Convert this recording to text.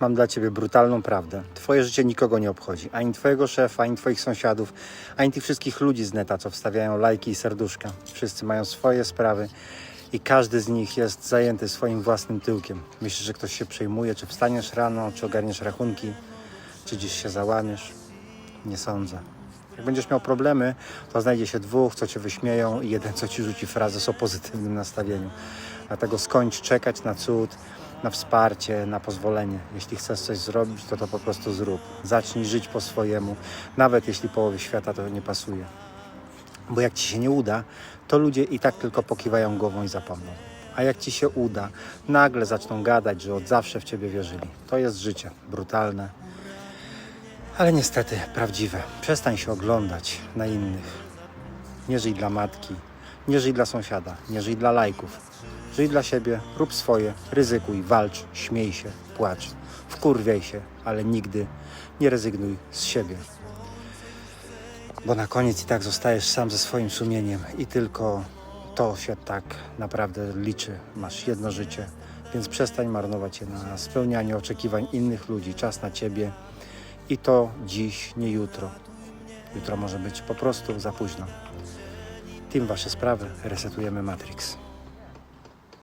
Mam dla ciebie brutalną prawdę. Twoje życie nikogo nie obchodzi. Ani twojego szefa, ani twoich sąsiadów, ani tych wszystkich ludzi z neta, co wstawiają lajki i serduszka. Wszyscy mają swoje sprawy i każdy z nich jest zajęty swoim własnym tyłkiem. Myślisz, że ktoś się przejmuje, czy wstaniesz rano, czy ogarniesz rachunki, czy gdzieś się załamiesz? Nie sądzę. Jak będziesz miał problemy, to znajdzie się dwóch, co cię wyśmieją i jeden, co ci rzuci frazę o pozytywnym nastawieniu. Dlatego skończ czekać na cud, na wsparcie, na pozwolenie. Jeśli chcesz coś zrobić, to to po prostu zrób. Zacznij żyć po swojemu, nawet jeśli połowie świata to nie pasuje. Bo jak ci się nie uda, to ludzie i tak tylko pokiwają głową i zapomną. A jak ci się uda, nagle zaczną gadać, że od zawsze w ciebie wierzyli. To jest życie, brutalne, ale niestety prawdziwe. Przestań się oglądać na innych. Nie żyj dla matki, nie żyj dla sąsiada, nie żyj dla lajków. Żyj dla siebie, rób swoje, ryzykuj, walcz, śmiej się, płacz. Wkurwiaj się, ale nigdy nie rezygnuj z siebie. Bo na koniec i tak zostajesz sam ze swoim sumieniem i tylko to się tak naprawdę liczy. Masz jedno życie, więc przestań marnować je na spełnianie oczekiwań innych ludzi. Czas na ciebie i to dziś, nie jutro. Jutro może być po prostu za późno. Tym wasze sprawy, resetujemy Matrix.